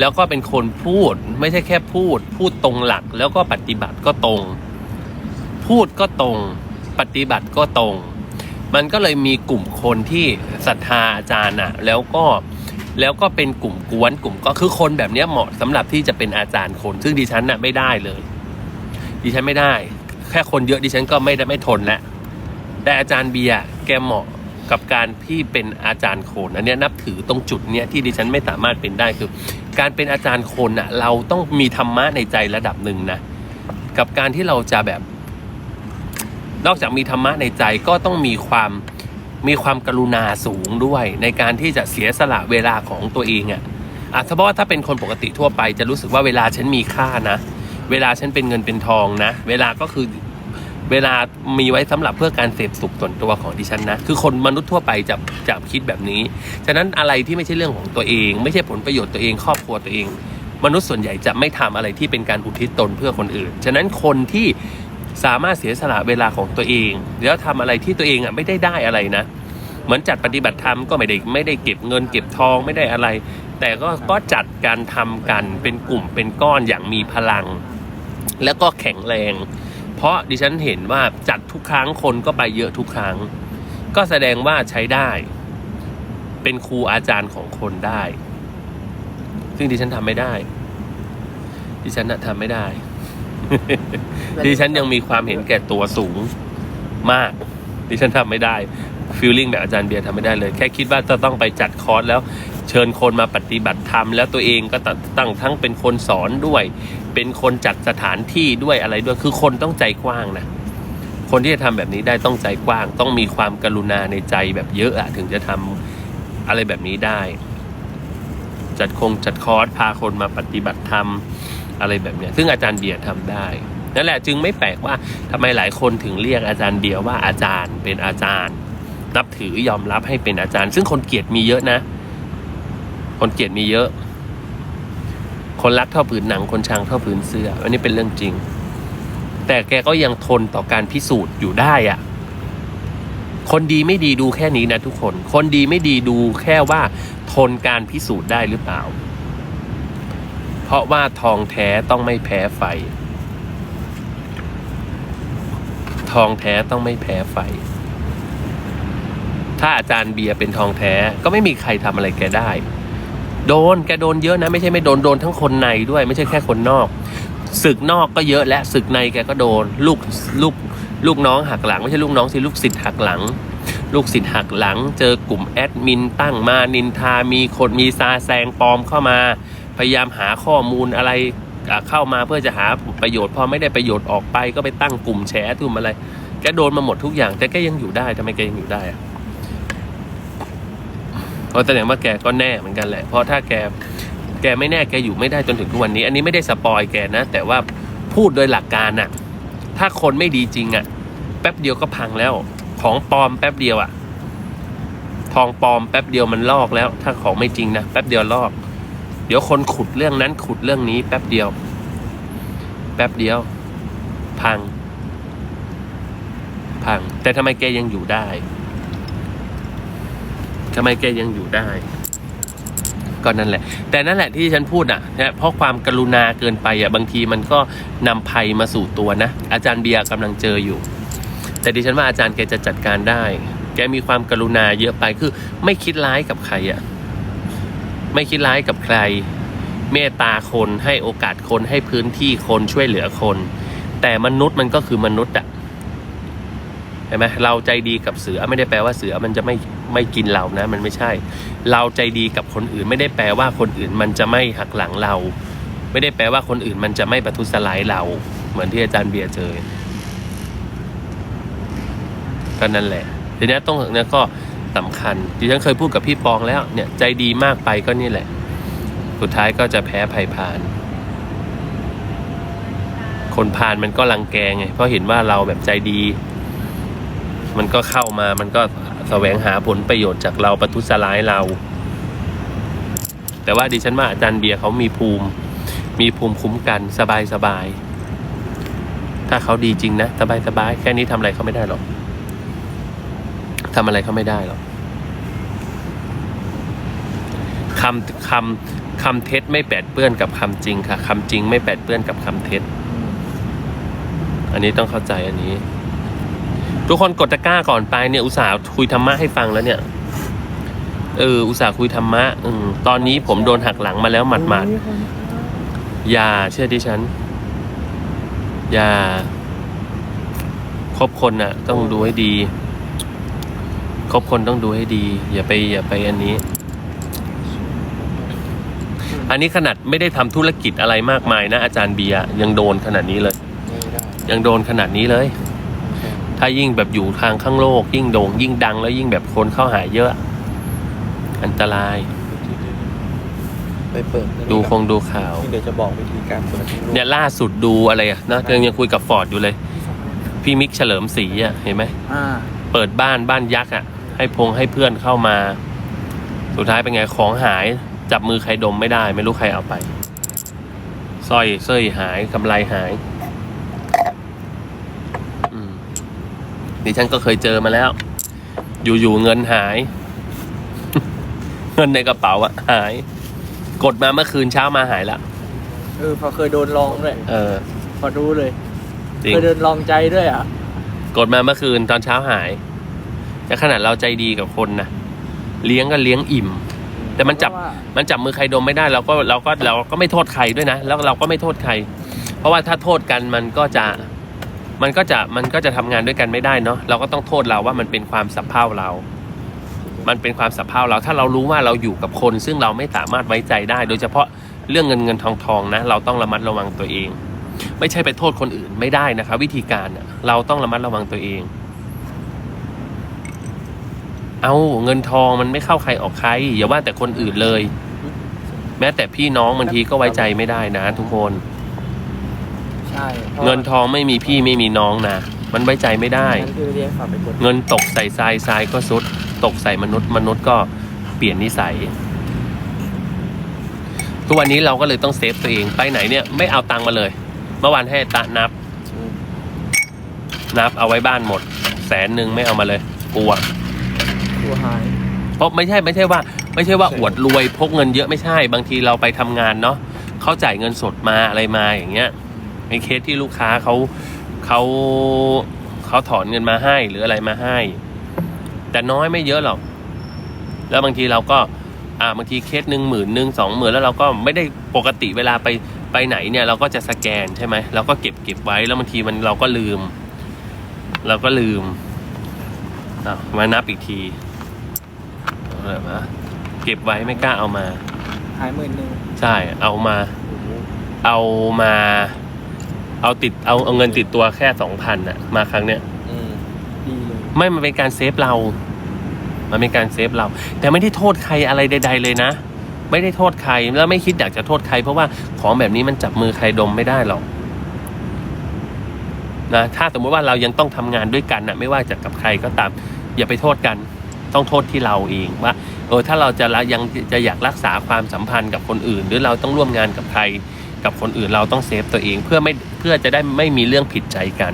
แล้วก็เป็นคนพูดไม่ใช่แค่พูด พูดตรงหลักแล้วก็ปฏิบัติก็ตรง พูดก็ตรง ปฏิบัติก็ตรง มันก็เลยมีกลุ่มคนที่ศรัทธาอาจารย์อะแล้วก็แล้วก็เป็นกลุ่มกวนกลุ่มก็คือคนแบบนี้เหมาะสำหรับที่จะเป็นอาจารย์คน ซึ่งดิฉันน่ะไม่ได้เลย ดิฉันไม่ได้ แค่คนเยอะดิฉันก็ไม่ได้ไม่ทนแล้วแต่อาจารย์เบียร์แกเหมาะ กับการที่เป็นอาจารย์โคนอันนี้นับถือตรงจุดเนี้ยที่ดิฉันไม่สามารถเป็นได้คือ การเป็นอาจารย์โคนอะเราต้องมีธรรมะในใจระดับหนึ่งนะกับการที่เราจะแบบ นอกจากมีธรรมะในใจก็ต้องมีความมีความกรุณาสูงด้วย ในการที่จะเสียสละเวลาของตัวเองอะ่ะอะเพราะว่าถ้าเป็นคนปกติทั่วไปจะรู้สึกว่าเวลาฉันมีค่านะ เวลาฉันเป็นเงินเป็นทองนะ เวลาก็คือ เวลามีไว้สำหรับเพื่อการเสพสุขส่วนตัวของดิฉันนะ คือคนมนุษย์ทั่วไปจะจะคิดแบบนี้ ฉะนั้นอะไรที่ไม่ใช่เรื่องของตัวเอง ไม่ใช่ผลประโยชน์ตัวเองครอบครัวตัวเอง มนุษย์ส่วนใหญ่จะไม่ทำอะไรที่เป็นการอุทิศตนเพื่อคนอื่น ฉะนั้นคนที่สามารถเสียสละเวลาของตัวเอง แล้วทำอะไรที่ตัวเองอะไม่ได้ได้อะไรนะ เหมือนจัดปฏิบัติธรรมก็ไม่ได้ไม่ได้เก็บเงินเก็บทองไม่ได้อะไร แต่ก็ก็จัดการทำกันเป็นกลุ่มเป็นก้อนอย่างมีพลัง แล้วก็แข็งแรง เพราะดิฉันเห็นว่าจัดทุกครั้งคนก็ไปเยอะทุกครั้ง ก็แสดงว่าใช้ได้ เป็นครูอาจารย์ของคนได้ ซึ่งดิฉันทำไม่ได้ ดิฉันน่ะทำไม่ได้ ดิฉันยังมีความเห็นแก่ตัวสูงมาก ดิฉันทำไม่ได้ฟีลลิ่งแบบอาจารย์เบียร์ทำไม่ได้เลย แค่คิดว่าจะต้องไปจัดคอร์สแล้วเชิญคนมาปฏิบัติธรรมแล้วตัวเองก็ตั้งทั้งเป็นคนสอนด้วย เป็นคนจัดสถานที่ด้วยอะไรด้วยคือคนต้องใจกว้างนะคนที่จะทำแบบนี้ได้ต้องใจกว้าง ต้องมีความกรุณาในใจแบบเยอะอะถึงจะทำอะไรแบบนี้ได้ จัดคงจัดคอร์สพาคนมาปฏิบัติธรรมอะไรแบบเนี้ยซึ่งอาจารย์เบียร์ทำได้นั่นแหละจึงไม่แปลกว่าทำไมหลายคนถึงเรียกอาจารย์เบียร์ว่าอาจารย์เป็นอาจารย์ นับถือยอมรับให้เป็นอาจารย์ ซึ่งคนเกลียดมีเยอะนะ คนเกลียดมีเยอะ คนรักเท่าผืนหนังคนชังเท่าผืนเสื้อ อันนี้เป็นเรื่องจริง แต่แกก็ยังทนต่อการพิสูจน์อยู่ได้อะคนดีไม่ดีดูแค่นี้นะทุกคน คนดีไม่ดีดูแค่ว่าทนการพิสูจน์ได้หรือเปล่า เพราะว่าทองแท้ต้องไม่แพ้ไฟ ทองแท้ต้องไม่แพ้ไฟ ถ้าอาจารย์เบียร์เป็นทองแท้ก็ไม่มีใครทำอะไรแกได้ โดนแกโดนเยอะนะ ไม่ใช่ไม่โดนโดนทั้งคนในด้วยไม่ใช่แค่คนนอกศึกนอกก็เยอะและศึกในแกก็โดน ลูกลูกลูกน้องหักหลัง ไม่ใช่ลูกน้องสิลูกศิษย์หักหลัง ลูกศิษย์หักหลัง เจอกลุ่มแอดมินตั้งมานินทามีคนมีซาแซงปลอมเข้ามา พยายามหาข้อมูลอะไรเข้ามาเพื่อจะหาประโยชน์พอไม่ได้ประโยชน์ออกไปก็ไปตั้งกลุ่มแฉทุ่มอะไรแกโดนมาหมดทุกอย่างแต่แกยังอยู่ได้ทำไมแกยังอยู่ได้อะ เพราะแสดงว่าแกก็แน่เหมือนกันแหละ เพราะถ้าแกแกไม่แน่แกอยู่ไม่ได้จนถึงทุกวันนี้ อันนี้ไม่ได้สปอยแกนะ แต่ว่าพูดโดยหลักการน่ะ ถ้าคนไม่ดีจริงอะ แป๊บเดียวก็พังแล้ว ของปลอมแป๊บเดียวอะ ทองปลอมแป๊บเดียวมันลอกแล้ว ถ้าของไม่จริงนะแป๊บเดียวลอก เดี๋ยวคนขุดเรื่องนั้นขุดเรื่องนี้ แป๊บเดียว แป๊บเดียว พัง พัง แต่ทำไมแกยังอยู่ได้ ทำไมแกยังอยู่ได้ก็นั่นแหละ แต่นั่นแหละที่ฉันพูดอะนะเพราะความกรุณาเกินไปอะบางทีมันก็นำภัยมาสู่ตัวนะ อาจารย์เบียร์กำลังเจออยู่ แต่ดิฉันว่าอาจารย์แกจะจัดการได้ แกมีความกรุณาเยอะไปคือ ไม่คิดร้ายกับใครอะ ไม่คิดร้ายกับใคร เมตตาคนให้โอกาสคนให้พื้นที่คนช่วยเหลือคน แต่มนุษย์มันก็คือมนุษย์อะเห็นไหมเราใจดีกับเสือไม่ได้แปลว่าเสือมันจะไม่ ไม่กินเรานะ มันไม่ใช่ เราใจดีกับคนอื่น ไม่ได้แปลว่าคนอื่นมันจะไม่หักหลังเรา ไม่ได้แปลว่าคนอื่นมันจะไม่ประทุษร้ายเรา เหมือนที่อาจารย์เบียร์เจอก็นั่นแหละทีนี้ต้องเนี่ยก็สำคัญที่ฉันเคยพูดกับพี่ปองแล้วเนี่ยใจดีมากไปก็นี่แหละ สุดท้ายก็จะแพ้ภัยพาน คนพานมันก็รังแกไงเพราะเห็นว่าเราแบบใจดี มันก็เข้ามามันก็ สวงหาผลประโยชน์จากเราประทุษร้ายเรา แต่ว่าดิฉันว่าอาจารย์เบียร์เขามีภูมิ มีภูมิคุ้มกันสบายสบายถ้าเขาดีจริงนะสบายสบายแค่นี้ทำอะไรเขาไม่ได้หรอกทำอะไรเขาไม่ได้หรอกคำคำคำเท็จไม่แปดเปื้อนกับคำจริงค่ะคำจริงไม่แปดเปื้อนกับคำเท็จ อันนี้ต้องเข้าใจอันนี้ ทุกคนกดตะกร้าก่อนไปเนี่ยอุตส่าห์คุยธรรมะให้ฟังแล้วเนี่ย เออ อุตส่าห์คุยธรรมะอืมตอนนี้ผมโดนหักหลังมาแล้วหมัดๆอย่าเชื่อดิฉัน อย่าคบคนน่ะ ต้องดูให้ดีคบคนต้องดูให้ดี อย่าไป อย่าไปอันนี้ อันนี้ขนาดไม่ได้ทำธุรกิจอะไรมากมายนะ อาจารย์เบียร์ยังโดนขนาดนี้เลย ยังโดนขนาดนี้เลย ถ้ายิ่งแบบอยู่ทางข้างโลก ยิ่งโด่งยิ่งดังแล้วยิ่งแบบคนเข้าหาเยอะ อันตราย ไปเปิดดูคงดูข่าว เดี๋ยวจะบอกวิธีการเปิดให้ลูกเนี่ยล่าสุดดูอะไรอะนะยังยังคุยกับฟอร์ดอยู่เลย พี่มิกเฉลิมศรีอะเห็นไหม อ่าเปิดบ้านบ้านยักษ์อะให้พงให้เพื่อนเข้ามา สุดท้ายเป็นไงของหายจับมือใครดมไม่ได้ ไม่รู้ใครเอาไปสร้อยเส้ยหายกำไรหาย อืม ดิฉันก็เคยเจอมาแล้ว อยู่ๆเงินหาย เงินในกระเป๋าอะหาย กดมาเมื่อคืนเช้ามาหายละเออพอเคยโดนลองด้วยเออ พอรู้เลยจริงเคยโดนลองใจด้วยอะกดมาเมื่อคืนตอนเช้าหายแต่ขนาดเราใจดีกับคนนะเลี้ยงก็เลี้ยงอิ่ม แต่มันจับ เพราะว่ามันจับมือใครดมไม่ได้เราก็เราก็เราก็ไม่โทษใครด้วยนะ แล้วเราก็ไม่โทษใคร เพราะว่าถ้าโทษกันมันก็จะ มันก็จะมันก็จะทำงานด้วยกันไม่ได้เนาะเราก็ต้องโทษเราว่ามันเป็นความสับเพร่าเรา มันเป็นความสับเพร่าเรา ถ้าเรารู้ว่าเราอยู่กับคน ซึ่งเราไม่สามารถไว้ใจได้ โดยเฉพาะเรื่องเงินเงินทองทองนะ เราต้องระมัดระวังตัวเอง ไม่ใช่ไปโทษคนอื่นไม่ได้นะครับ วิธีการเราต้องระมัดระวังตัวเอง เอาเงินทองมันไม่เข้าใครออกใครอย่าว่าแต่คนอื่นเลย แม้แต่พี่น้องบางทีก็ไว้ใจไม่ได้นะ ทุกคน ใช่พราะเงินทองไม่มีพี่ไม่มีน้องนะ มันไว้ใจไม่ได้นั่นคือเรียกฝากไปกดเงินตกใส่ทรายทรายก็ซุด ตกใส่มนุษย์มนุษย์ก็เปลี่ยนนิสัย ทุกวันนี้เราก็เลยต้องเซฟตัวเองไปไหนเนี่ยไม่เอาตังค์มาเลย เมื่อวานให้ตานับนับเอาไว้บ้านหมด แสนหนึ่งไม่เอามาเลยกลัวตัวหาย เพราะไม่ใช่ไม่ใช่ว่า ไม่ใช่ว่าอวดรวยพกเงินเยอะไม่ใช่ บางทีเราไปทำงานเนาะเขาจ่ายเงินสดมาอะไรมาอย่างเงี้ย ในเคสที่ลูกค้าเขาเขาเขาถอนเงินมาให้หรืออะไรมาให้ แต่น้อยไม่เยอะหรอก แล้วบางทีเราก็ อ่าบางทีเคสหนึ่งหมื่นหนึ่งสองหมื่นแล้วเราก็ไม่ได้ปกติเวลาไปไปไหนเนี่ยเราก็จะสแกนใช่ไหมเราก็เก็บเก็บไว้แล้วบางทีมันเราก็ลืม เราก็ลืมอะมานับอีกทีเอาแบบว่าเก็บไว้ไม่กล้าเอามาหายหมื่นหนึ่งใช่เอามา เอามา เอาติดเอาเอาเงินติดตัวแค่สองพันอะมาครั้งเนี้ยอืมดีเลยไม่มันเป็นการเซฟเรา มันเป็นการเซฟเรา แต่ไม่ได้โทษใครอะไรใด ๆ เลยนะ ไม่ได้โทษใครแล้วไม่คิดอยากจะโทษใคร เพราะว่าของแบบนี้มันจับมือใครดมไม่ได้หรอกนะถ้าสมมติว่าเรายังต้องทำงานด้วยกันนะไม่ว่าจะกับใครก็ตาม อย่าไปโทษกัน ต้องโทษที่เราเองว่าเออถ้าเราจะละยังจะอยากรักษาความสัมพันธ์กับคนอื่น หรือเราต้องร่วมงานกับใคร กับคนอื่นเราต้องเซฟตัวเองเพื่อไม่เพื่อจะได้ไม่มีเรื่องผิดใจกัน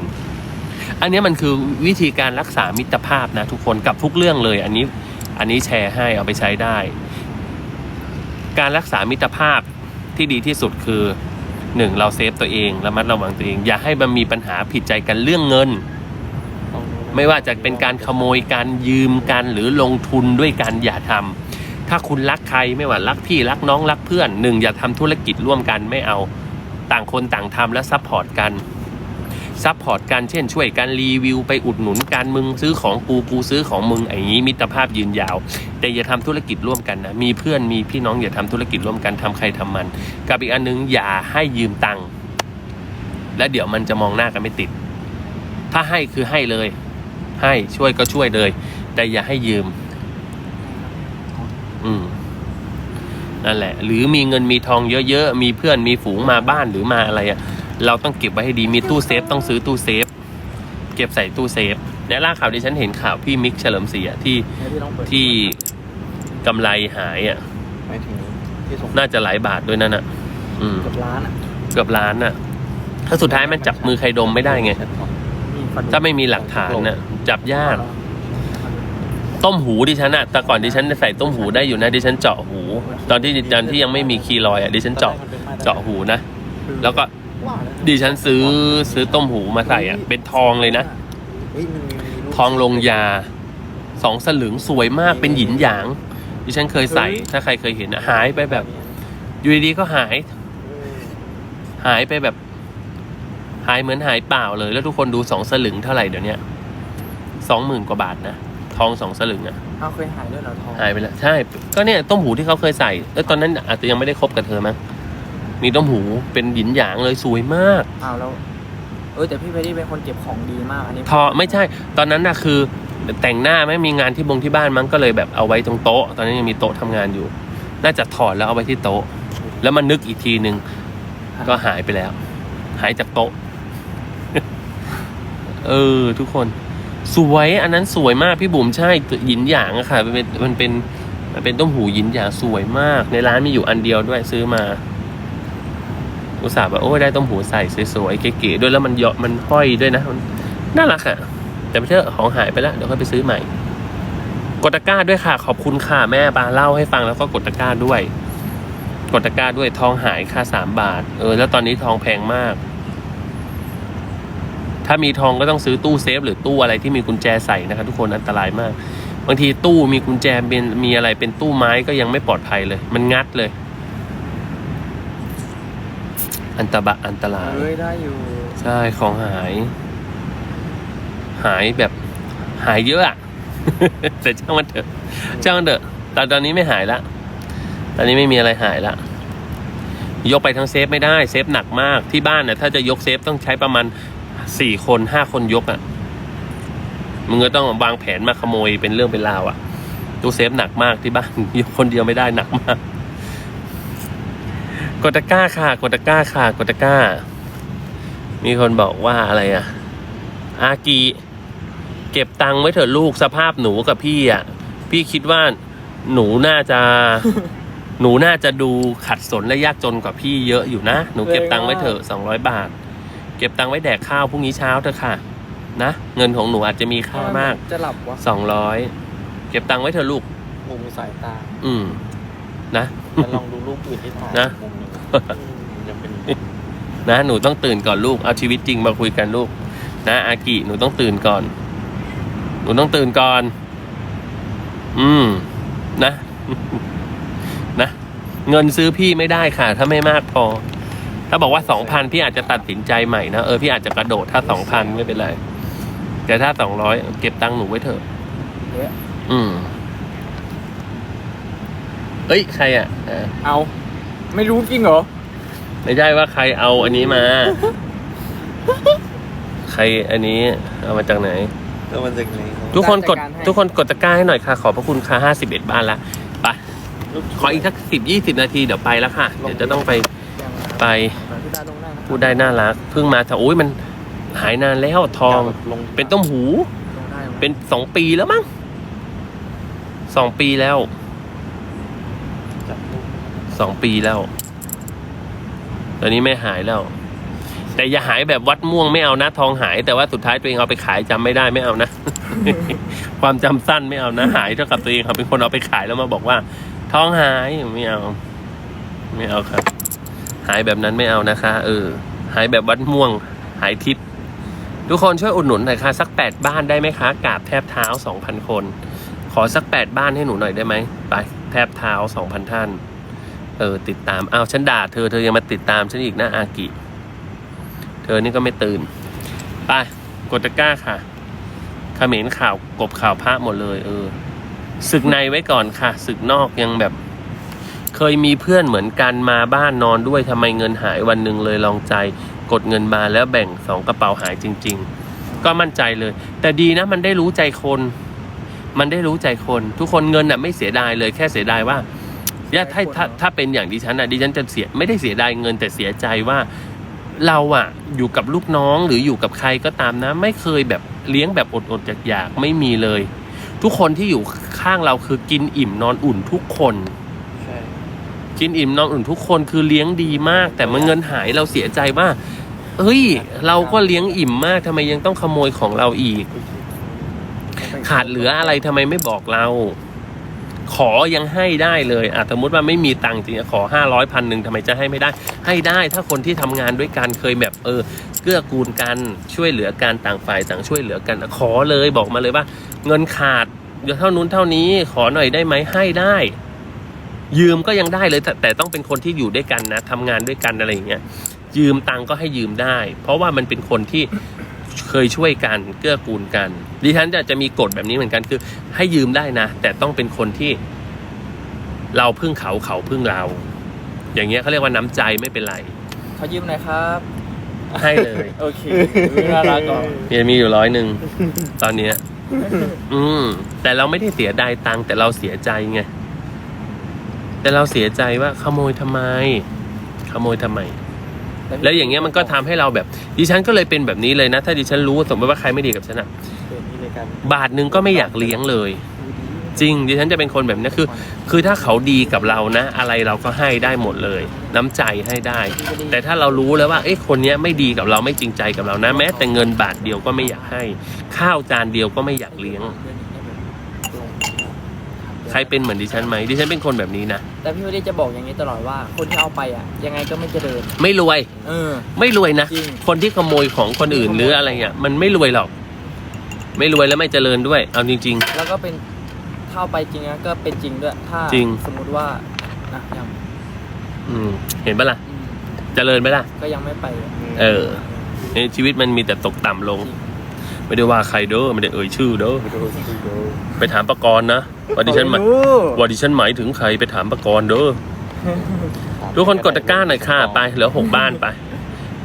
อันนี้มันคือวิธีการรักษามิตรภาพนะทุกคนกับทุกเรื่องเลย อันนี้อันนี้แชร์ให้เอาไปใช้ได้ การรักษามิตรภาพที่ดีที่สุดคือหนึ่งเราเซฟตัวเองระมัดระวังตัวเอง อย่าให้มันมีปัญหาผิดใจกันเรื่องเงิน ไม่ว่าจะเป็นการขโมยการยืมกันหรือลงทุนด้วยกันอย่าทำ ถ้าคุณรักใครไม่ว่ารักพี่รักน้องรักเพื่อนหนึ่งอย่าทำธุรกิจร่วมกันไม่เอาต่างคนต่างทำและซัพพอร์ตกันซัพพอร์ตกันเช่นช่วยกันรีวิวไปอุดหนุนกันมึงซื้อของกูกูซื้อของมึงอย่างนี้มิตรภาพยืนยาว แต่อย่าทำธุรกิจร่วมกันนะมีเพื่อนมีพี่น้องอย่าทำธุรกิจร่วมกันทำใครทำมัน กับอีกอันนึงอย่าให้ยืมตังค์และเดี๋ยวมันจะมองหน้ากันไม่ติด ถ้าให้คือให้เลย ให้ช่วยก็ช่วยเลย แต่อย่าให้ยืม อืมนั่นแหละ หรือมีเงินมีทองเยอะๆ มีเพื่อนมีฝูงมาบ้านหรือมาอะไรอะเราต้องเก็บไว้ให้ดี มีตู้เซฟ ต้องซื้อตู้เซฟ เก็บใส่ตู้เซฟ ในล่าข่าวที่ฉันเห็นข่าวพี่มิกเฉลิมศรีอะที่ให้พี่ลองเปิดที่กำไรหายอะ หมายถึงที่ส่งน่าจะหลายบาทด้วยนั่นอะ อืม เกับล้านอะเกือบล้านอะ ถ้าสุดท้ายมันจับมือใครดมไม่ได้ไงมีฟันถ้าไม่มีหลักฐานน่ะ จับยาก ต้มหูดิฉันอะแต่ก่อนดิฉันใส่ต้มหูได้อยู่นะดิฉันเจาะหู ตอนที่ตอนที่ยังไม่มีคีลอยด์อะดิฉันเจาะเจาะหูนะ แล้วก็ว่าแวดิฉันซื้อซื้อต้มหูมาใส่อะเป็นทองเลยนะเฮ้ยมันมีมีรูปทองลงยาสองสลึงสวยมากเป็นหยินหยาง ดิฉันเคยใส่ ถ้าใครเคยเห็นอะหายไปแบบ อยู่ดีๆก็หายอืมหายไปแบบ หายเหมือนหายเปล่าเลย แล้วทุกคนดูสองสลึงเท่าไหร่เดี๋ยวเนี้สองหมื่นกว่าบาทนะ ทองสองสลึงอะเอาเคยหายด้วยเหรอทองหายไปแล้วใช่ ก็เนี่ยต้มหูที่เขาเคยใส่เออตอนนั้นอาจจะยังไม่ได้คบกับเธอมั้งมีต้มหูเป็นหยินหยางเลยสวยมากอ้าวแล้วเออแต่พี่เพดดี้เป็นคนเก็บของดีมากอันนี้ทอไม่ใช่ ตอนนั้นน่ะคือแต่งหน้าไม่มีงานที่บงที่บ้านมั้งก็เลยแบบเอาไว้ตรงโต๊ะ ตอนนั้นยังมีโต๊ะทำงานอยู่ น่าจะถอดแล้วเอาไว้ที่โต๊ะ แล้วมันนึกอีกทีหนึ่งก็หายไปแล้ว หายจากโต๊ะ เออ ทุกคน สวยอันนั้นสวยมากพี่บุ๋มใช่หยินหยางอะค่ะมันเป็นมันเป็นมันเป็นต้มหูหยินหยางสวยมาก ในร้านมีอยู่อันเดียวด้วยซื้อมา อุตส่าห์แบบโอ้ได้ต้มหูใส่สวยๆเก๋ๆด้วยแล้วมันเยาะมันห้อยด้วยนะมันน่ารักอะแต่ไม่เถอะของหายไปแล้วเดี๋ยวค่อยไปซื้อใหม่ กดตะกร้าด้วยค่ะ ขอบคุณค่ะแม่ปาเล่าให้ฟังแล้วก็กดตะกร้าด้วย กดตะกร้าด้วยทองหายค่าสามบาท เออ แล้วตอนนี้ทองแพงมาก ถ้ามีทองก็ต้องซื้อตู้เซฟหรือตู้อะไรที่มีกุญแจใส่นะครับทุกคนอันตรายมาก บางทีตู้มีกุญแจเป็นมีอะไรเป็นตู้ไม้ก็ยังไม่ปลอดภัยเลย มันงัดเลย อันตบะอันตรายเอ้ยได้อยู่ใช่ของหาย หายแบบหายเยอะอะแต่ช่างมันเถอะช่างมันเถอะแต่ตอนนี้ไม่หายละตอนนี้ไม่มีอะไรหายละยกไปทั้งเซฟไม่ได้เซฟหนักมากที่บ้านน่ะถ้าจะยกเซฟต้องใช้ประมาณ สี่คนห้าคนยกอะ่ะมึงก็ต้องวางแผนมาขโมยเป็นเรื่องเป็นราวอะ่ะตู้เซฟหนักมากที่บ้านยกคนเดียวไม่ได้หนักมากกดตะก้าค่ะกดตะก้าค่ะกดตะก้า มีคนบอกว่าอะไรอะอากีเก็บตังค์ไว้เถอะลูกสภาพหนูกับพี่อะ พี่คิดว่าหนูน่าจะหนูน่าจะดูขัดสนและยากจนกว่าพี่เยอะอยู่นะ หนูเก็บตังค์ไว้เถอะสองร้อยบาท เก็บตังค์ไว้แดกข้าวพรุ่งนี้เช้าเถอะค่ะ นะ เงินของหนูอาจจะมีค่ามากจะหลับวะสองร้อยเก็บตังค์ไว้เถอะลูก มุมสายตาอืม นะแล้วลองดูรูปอื่นที่ถ่ายนะ มุมหนึ่งอืมมันจะเป็นนะหนูต้องตื่นก่อนลูกเอาชีวิตจริงมาคุยกันลูก นะ อากิหนูต้องตื่นก่อน หนูต้องตื่นก่อน อืม นะ นะ เงินซื้อพี่ไม่ได้ค่ะ ถ้าไม่มากพอ ถ้าบอกว่าสองพันพี่อาจจะตัดสินใจใหม่นะเออพี่อาจจะกระโดดถ้าสองพันไม่เป็นไร แต่ถ้าสองร้อยเก็บตังค์หนูไว้เถอะเอ๊ะอืมเอ้ยใครอะอ่าเอา ไม่รู้จริงเหรอ ไม่ใช่ว่าใครเอาอันนี้มา ใครอันนี้เอามาจากไหนแล้วมันจะไงครับทุกคนกด จัดการให้ ทุกคนกดตะกร้าให้หน่อยค่ะ ขอบพระคุณค่ะห้าสิบเอ็ดบ้านละไปรูปขออีกสักสิบยี่สิบนาทีเดี๋ยวไปแล้วค่ะ เดี๋ยวจะต้องไปยังนะครับ ไปพี่ตาลงได้นะพูดได้น่ารักเพิ่งมาแต่โอ้ยมันหายนานแล้วทองแบบลงเป็นต้มหูลงได้ไหมเป็นสองปีแล้วมั้งสองปีแล้วจับรูปสองปีแล้ว ตอนนี้ไม่หายแล้ว แต่อย่าหายแบบวัดม่วงไม่เอานะทองหาย แต่ว่าสุดท้ายตัวเองเอาไปขายจำไม่ได้ไม่เอานะ ความจำสั้นไม่เอานะ หายเท่ากับตัวเองครับเป็นคนเอาไปขายแล้วมาบอกว่า ทองหายไม่เอา ไม่เอาครับ หายแบบนั้นไม่เอานะคะ เออ หายแบบวัดม่วง หายทิพย์ทุกคนช่วยอุดหนุนหน่อยค่ะสักแปดบ้านได้ไหมคะกราบแทบเท้าสองพันคน ขอสักแปดบ้านให้หนูหน่อยได้ไหมไปแทบเท้าสองพันท่าน เออ ติดตามอ้าวฉันด่าเธอเธอยังมาติดตามฉันอีกนะอากิ เธอนี่ก็ไม่ตื่น ไปกดตะกร้าค่ะเขมรข่าวกบข่าวพระหมดเลย เออศึกในไว้ก่อนค่ะศึกนอกยังแบบ เคยมีเพื่อนเหมือนกันมาบ้านนอนด้วยทำไมเงินหายวันหนึ่งเลยลองใจ กดเงินมาแล้วแบ่งสองกระเป๋าหายจริง ๆ ก็มั่นใจเลย แต่ดีนะมันได้รู้ใจคน มันได้รู้ใจคน ทุกคนเงินน่ะไม่เสียดายเลยแค่เสียดายว่าย่าถ้าถ้าถ้าเป็นอย่างดิฉันอะดิฉันจะเสียไม่ได้เสียดายเงินแต่เสียใจว่าเราอะอยู่กับลูกน้องหรืออยู่กับใครก็ตามนะ ไม่เคยแบบเลี้ยงแบบอดอดๆอยากๆไม่มีเลย ทุกคนที่อยู่ข้างเราคือกินอิ่มนอนอุ่นทุกคน กินอิ่มนอนอุ่นทุกคนคือเลี้ยงดีมาก แต่เมื่อเงินหายเราเสียใจว่าเฮ้ย เราก็เลี้ยงอิ่มมากทำไมยังต้องขโมยของเราอีก ขาดเหลืออะไรทำไมไม่บอกเรา ขอยังให้ได้เลยอะสมมติว่าไม่มีตังค์จริงขอห้าร้อยพันหนึ่งทำไมจะให้ไม่ได้ ให้ได้ถ้าคนที่ทำงานด้วยกันเคยแบบเออ เกื้อกูลกันช่วยเหลือกันต่างฝ่ายต่างช่วยเหลือกัน ขอเลยบอกมาเลยว่า เงินขาดเดี๋ยวเท่านู้นเท่านี้ ขอหน่อยได้ไหมให้ได้ ยืมก็ยังได้เลยแต่แต่ต้องเป็นคนที่อยู่ด้วยกันนะทำงานด้วยกันอะไรอย่างเงี้ยยืมตังค์ก็ให้ยืมได้ เพราะว่ามันเป็นคนที่เคยช่วยกันเกื้อกูลกันดิฉันจะจะมีกฎแบบนี้เหมือนกันคือ ให้ยืมได้นะ แต่ต้องเป็นคนที่ เราพึ่งเขาเขาพึ่งเรา อย่างเงี้ยเขาเรียกว่าน้ำใจไม่เป็นไรขอยืมหน่อยครับ ให้เลย โอเคน่ารักก่อนเมียมีอยู่ร้อยหนึ่งตอนเนี้ย อืมแต่เราไม่ได้เสียดายตังค์แต่เราเสียใจไง แต่เราเสียใจว่าขโมยทำไม ขโมยทำไม แล้วอย่างเงี้ยมันก็ทำให้เราแบบ ดิฉันก็เลยเป็นแบบนี้เลยนะ ถ้าดิฉันรู้สมมติว่าใครไม่ดีกับฉันอะเป็นที่ในการบาทหนึ่งก็ไม่อยากเลี้ยงเลย จริงดิฉันจะเป็นคนแบบนี้คือ คือถ้าเขาดีกับเรานะ อะไรเราก็ให้ได้หมดเลย น้ำใจให้ได้ แต่ถ้าเรารู้แล้วว่าเอ้คนเนี้ยไม่ดีกับเราไม่จริงใจกับเรานะ แม้แต่เงินบาทเดียวก็ไม่อยากให้ ข้าวจานเดียวก็ไม่อยากเลี้ยง ใครเป็นเหมือนดิฉันไหมดิฉันเป็นคนแบบนี้นะแต่พี่ไม่ได้จะบอกอย่างนี้ตลอดว่า คนที่เอาไปอะ ยังไงก็ไม่เจริญไม่รวย เออ ไม่รวยนะจริง คนที่ขโมยของคนอื่นหรืออะไรเงี้ยมันไม่รวยหรอก ไม่รวยแล้วไม่เจริญด้วย เอาจริง แล้วก็เป็นเข้าไปจริงนะก็เป็นจริงด้วย ถ้าจริง สมมุติว่านะยังๆ อืม เห็นปะล่ะอืมเจริญไหมล่ะ ก็ยังไม่ไปอะเออ ในชีวิตมันมีแต่ตกต่ำลง ไม่ได้ว่าใครเด้อไม่ได้เอ่ยชื่อเด้อดูดูดูไปถามประกรณ์นะว่าดิฉันหมายว่าดิฉันหมายถึงใครไปถามประกรณ์เด้อทุกคนกดตะกร้าหน่อยค่ะไปเหลือหกบ้านไป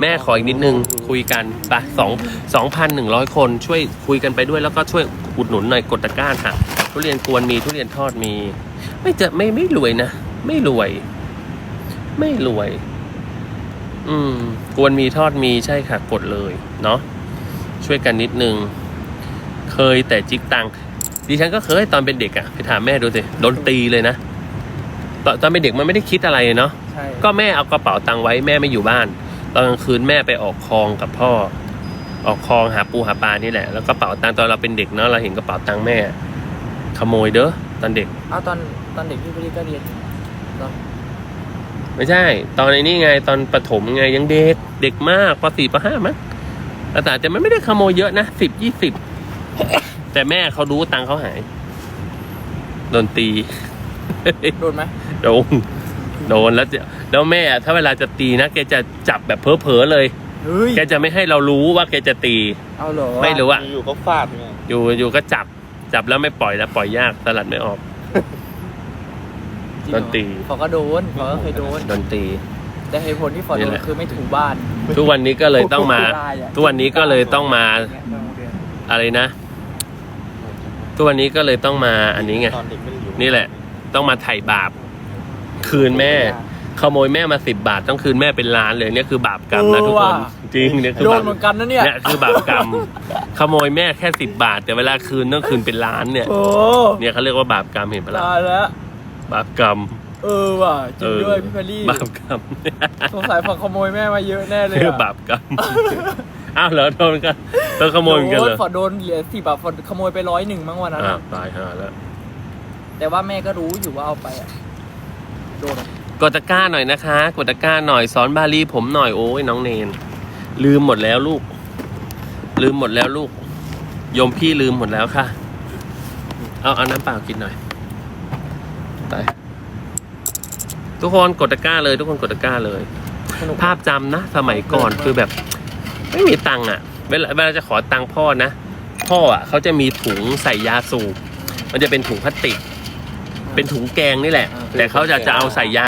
แม่ขออีกนิดนึงคุยกันไปสองสองพันหนึ่งร้อยคนช่วยคุยกันไปด้วยแล้วก็ช่วยอุดหนุนหน่อยกดตะกร้าค่ะทุเรียนกวนมีทุเรียนทอดมี ไม่เจอไม่ไม่รวยนะไม่รวย ไม่รวย อืม กวนมีทอดมีใช่ค่ะ กดเลย เนาะ ช่วยกันนิดนึง เคยแต่จิกตังค์ดิฉันก็เคยตอนเป็นเด็กอะ่ะไปถามแม่ดูสิโดนตีเลยนะตอนตอนเป็นเด็กมันไม่ได้คิดอะไรเนาะใช่ก็แม่เอากระเป๋าตังค์ไว้แม่ไม่อยู่บ้าน ตอนกลางคืนแม่ไปออกคลองกับพ่อ ออกคลองหาปูหาปลานี่แหละ แล้วกระเป๋าตังค์ตอนเราเป็นเด็กเนาะเราเห็นกระเป๋าตังค์แม่ ขโมยเด้อตอนเด็กเอาตอนตอนเด็กพี่ไม่ได้ก็เรียนตอนไม่ใช่ ตอนไอ้นี่ไงตอนประถมไงยังเด็กเด็กมากปสี่ปห้ามั้ง แต่แต่มันไม่ได้ขโมยเยอะนะสิบยี่สิบแต่แม่เขารู้ตังค์เขาหาย โดนตี โดนไหมโดนโดนแล้วจะแล้วแม่ถ้าเวลาจะตีนะแกจะจับแบบเพ้อๆเลย เฮ้ยแกจะไม่ให้เรารู้ว่าแกจะตี เอาเหรอไม่รู้อะอยู่ก็ฟาดไงอยู่อยู่ก็จับจับแล้วไม่ปล่อยแล้วปล่อยยากสลัดไม่ออกจริงเหรอโดนตีเขาก็โดนเขาก็เคยโดน โดนตี แต่เหตุผลที่ฟอร์นี่โดแหนละ คือไม่ถูบ้านทุกวันนี้ก็เลยต้องมา ทุกวันนี้ก็เลยต้องมาอะไรนะ ทุกวันนี้ก็เลยต้องมาอันนี้ไง ตอนเด็กไม่ได้อยู่นี่แหละ ต้องมาไถ่บาป คืนแม่ ขโมยแม่มาสิบบาท ต้องคืนแม่เป็นล้านเลยเนี่ยคือบาปกรรมนะทุกคนจริงเนี่ยคือโดบานปเหมือนกันนะเนี่ยเนี่ยคือบาปกรรม ขโมยแม่แค่สิบบาท แต่เวลาคืนต้องคืนเป็นล้านเนี่ย โอ้เนี่ยเขาเรียกว่าบาปกรรมเห็นปะล่ะตายแล้วบาปกรรม เออว่ะจริงด้วยพี่แพรรี่บาปกรรมสงสัยฝังขโมยแม่มาเยอะแน่เลยเรียกอะบาปกรรมอ้าวเหรอโดนกันโดนขโมยเหมือนกันเลยโดฝอโดนเหลือสิบอะฝอขโมยไปร้อยหนึ่งมั้งวันนั้นอ่าอะตายห่าแล้ว แต่ว่าแม่ก็รู้อยู่ว่าเอาไปอะโดนอะกดตะกร้าหน่อยนะคะ กดตะกร้าหน่อยสอนบาลีผมหน่อยโอ้ยน้องเนน ลืมหมดแล้วลูก ลืมหมดแล้วลูกโยมพี่ลืมหมดแล้วค่ะ เอาเอาน้ำเปล่ากินหน่อยตาย ทุกคนกดตะกร้าเลยทุกคนกดตะกร้าเลย สนุก ภาพจำนะ สมัยก่อนคือแบบ ไม่มีตังค์อะ เวลาเวลาจะขอตังค์พ่อนะ พ่ออะเขาจะมีถุงใส่ยาสูบมันจะเป็นถุงพลาสติก เป็นถุงแกงนี่แหละแต่เขาจะจะเอาใส่ยา